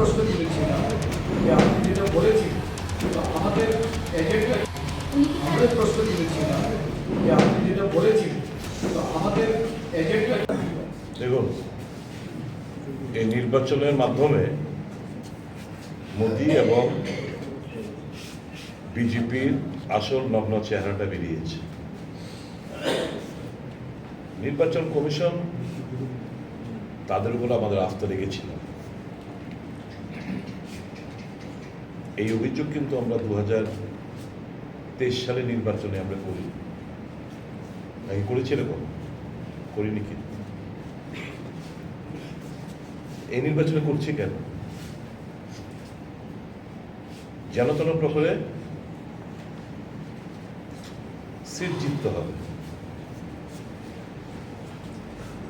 প্রশ্ন তুলেছিলাম যে আপনি যেটা বলেছেন আমাদের এজেন্ডা আমাদের প্রশ্ন তুলেছিলাম যে আপনি যেটা বলেছেন আমাদের এজেন্ডা দেখুন এই নির্বাচনের মাধ্যমে মোদি এবং বিজেপির আসল নগ্ন চেহারাটা বেরিয়েছে। নির্বাচন কমিশন তাদের উপর আমাদের আস্থা রেখেছিল। এই অভিযোগ কিন্তু আমরা দু হাজার তেইশ সালে নির্বাচনে আমরা করি নাকি করেছি এরকম? করিনি কিন্তু এই নির্বাচনে করছি কেন? যেন তেন প্রকারে সিট জিততে হবে।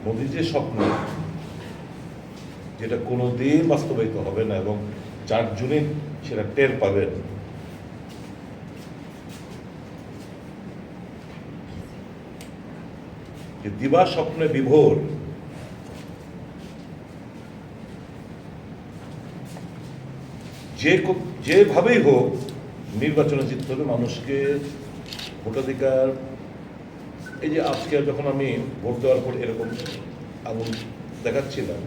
মোদির যে স্বপ্ন, যেটা কোনোদিন বাস্তবায়িত হবে না এবং চার জুনে সেটা টের পাবেন যে দিবা স্বপ্নে বিভোর, যে যেভাবেই হোক নির্বাচনে জিততে হবে, মানুষকে ভোটাধিকার, এই যে আজকে যখন আমি ভোট দেওয়ার পর এরকম আগুন দেখাচ্ছিলাম,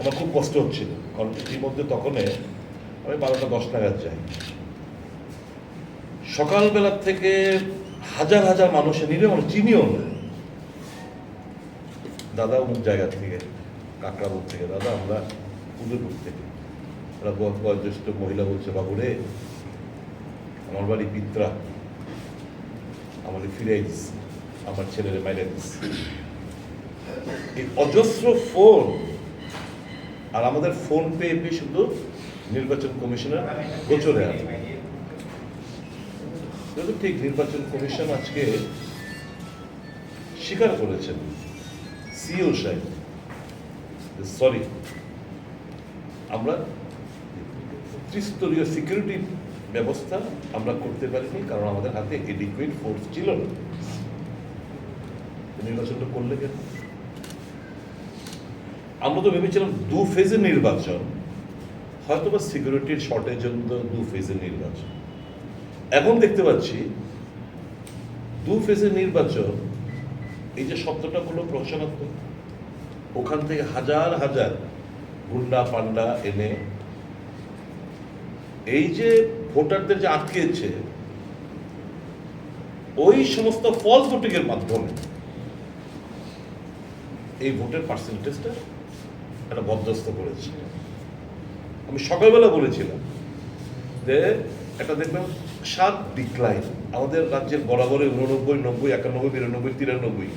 আমার খুব কষ্ট হচ্ছিল। ইতিমধ্যে তখনে আমি বারোটা দশ নাগাদ যাই। সকালবেলা থেকে হাজার হাজার মানুষের নিরে মানুষ চিনিও না। দাদা অমুক জায়গা থেকে কাকড়াপুর থেকে, দাদা আমরা উদয়পুর থেকে ওরা বয়- বয়োজ্যেষ্ঠ মহিলা বলছে, বাবুরে, আমার বাড়ি পিত্রা। আমাদের ফিরে আমার ছেলেরে মাইরে এই অজস্র ফোন আর আমাদের ফোন পে পে শুধু নির্বাচন কমিশনের গোচরে আছে। ঠিক নির্বাচন কমিশন আজকে স্বীকার করেছেন সিও সাহেব সরি আমরা ত্রিস্তরীয় সিকিউরিটি ব্যবস্থা আমরা করতে পারিনি কারণ আমাদের হাতে এডিকুয়েট ফোর্স ছিল না। নির্বাচনটা করলে কেন? আমরা তো ভেবেছিলাম দু ফেজের নির্বাচন। হয়তো বা সিকিউরিটির শর্টের জন্য দু ফেজের নির্বাচন। এখন দেখতে পাচ্ছি, দু ফেজের নির্বাচন, এই যে শব্দটা বলল প্রহসনাত্মক, ওখান থেকে হাজার হাজার গুন্ডা পান্ডা এনে, এই যে ভোটারদের যে আটকেছে, ওই সমস্ত ফলস ভোটিংয়ের মাধ্যমে, এই ভোটের পার্সেন্টেজটা একটা বরদাস্ত করেছে। আমি সকালবেলা বলেছিলাম যে একটা দেখবেন সাত ডিক্লাইন আমাদের রাজ্যের বরাবরে উননব্বই, নব্বই, একানব্বই, বিরানব্বই, তিরানব্বই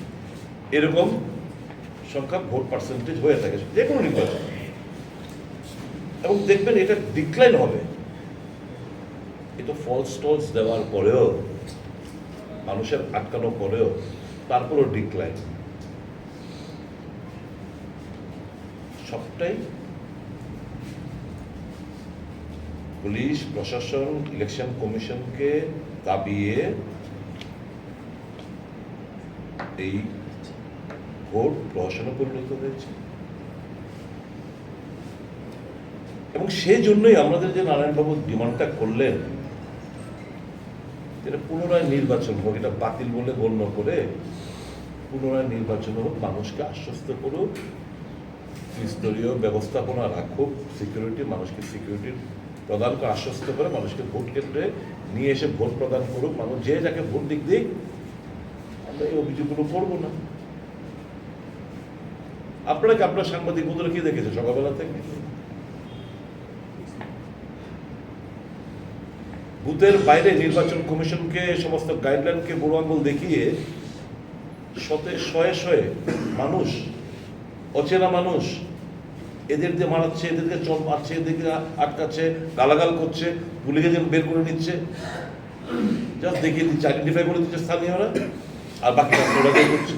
এরকম সংখ্যা ভোট পার্সেন্টেজ হয়ে থাকে, যে কোনো নির্বাচন। এবং দেখবেন এটা ডিক্লাইন হবে। এটা ফলস টলস দেওয়ার পরেও, মানুষের আটকানো পরেও তারপরও ডিক্লাইন সবটাই পুলিশ, প্রশাসন, ইলেকশন কমিশনকে দাবিয়ে এই ভোট প্রহসনে পরিণত হয়েছে। এবং সেই জন্যই আমাদের যে নারায়ণবাবু ডিমান্ডটা করলেন এটা পুনরায় নির্বাচন হোক, এটা বাতিল বলে গণ্য করে পুনরায় নির্বাচন হোক, মানুষকে আশ্বস্ত করুক ত্রিস্তরীয় ব্যবস্থাপনা রাখুক সিকিউরিটি মানুষকে সিকিউরিটি প্রদান করে আশ্বস্ত করে মানুষকে ভোট কেন্দ্রে নিয়ে এসে ভোট প্রদান করুক, মানুষ যে যাকে ভোট দিক দিক, আমরা এই অভিযোগগুলো করব না। আপনারা কি আপনার সাংবাদিক বন্ধুরা কি দেখেছে সকালবেলা থেকে? বুথের বাইরে নির্বাচন কমিশনকে, সমস্ত গাইডলাইনকে বুড়ো আঙ্গুল দেখিয়ে শতে, শয়ে শয়ে মানুষ অচেনা মানুষ। এদের দিয়ে মারাচ্ছে এদেরকে চল মারছে এদেরকে আটকাচ্ছে, গালাগাল করছে পুলিশকে যেন বের করে নিচ্ছে। জাস্ট দেখিয়ে দিচ্ছে আইডেন্টিফাই করে দিচ্ছে স্থানীয়রা, আর বাকি রাস্তাটা করছে।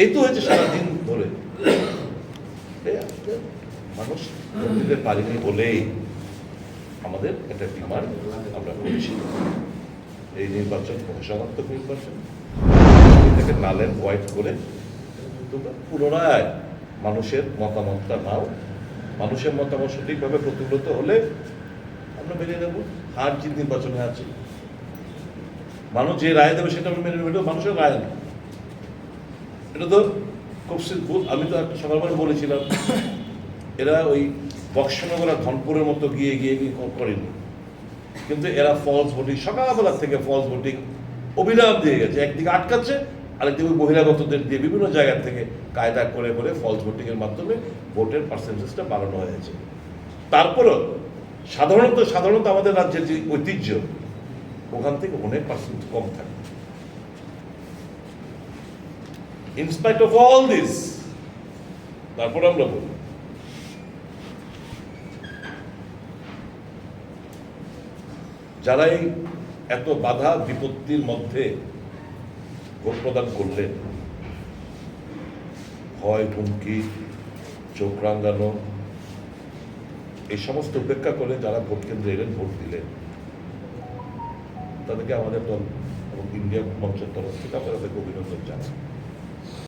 এই তো হয়েছে সারাদিন ধরে। মানুষ দিতে পারিনি বলেই আমাদের একটা ডিমান্ড আমরা করছি। এই নির্বাচন ঘোষণাত্মক নির্বাচন। এটাকে নাল অ্যান্ড হোয়াইট করে পুনরায় মানুষের মতামতটা নাও মানুষের মতামত সঠিকভাবে হলে আমরা মেনে নেব। হার জিত নির্বাচনে আছে। মানুষ যে রায় দেবে সেটা আমরা মেনে নেব মানুষের রায় না। এটা তো খুব সিম্পল আমি তো একটা সকালবেলা বলেছিলাম, এরা ওই বক্সনগর ধনপুরের মতো গিয়ে গিয়ে করেনি। কিন্তু এরা ফলস ভোটিং সকালবেলা থেকে ফলস ভোটিং অভিনব দিয়ে গেছে। একদিকে আটকাচ্ছে আরেকদিকে বহিরাগতদের দিয়ে বিভিন্ন জায়গা থেকে কায়দা করে করে ফলস ভোটিংয়ের মাধ্যমে ভোটের পার্সেন্টেজটা বাড়ানো হয়েছে। তারপরও সাধারণত সাধারণত আমাদের রাজ্যের যে ঐতিহ্য, ওখান থেকে অনেক পার্সেন্ট কম থাকে। ইনস্পাইট অফ অল দিস তারপর আমরা বলি, যারা এই এত বাধা বিপত্তির মধ্যে ভোট প্রদান করলেন ভয়, হুমকি, চোখ রাঙ্গানো এই সমস্ত উপেক্ষা করে যারা ভোট কেন্দ্রে এলেন, ভোট দিলেন, তাদেরকে আমাদের দল এবং ইন্ডিয়া মঞ্চের তরফ থেকে আমরা তাদেরকে অভিনন্দন জানাই।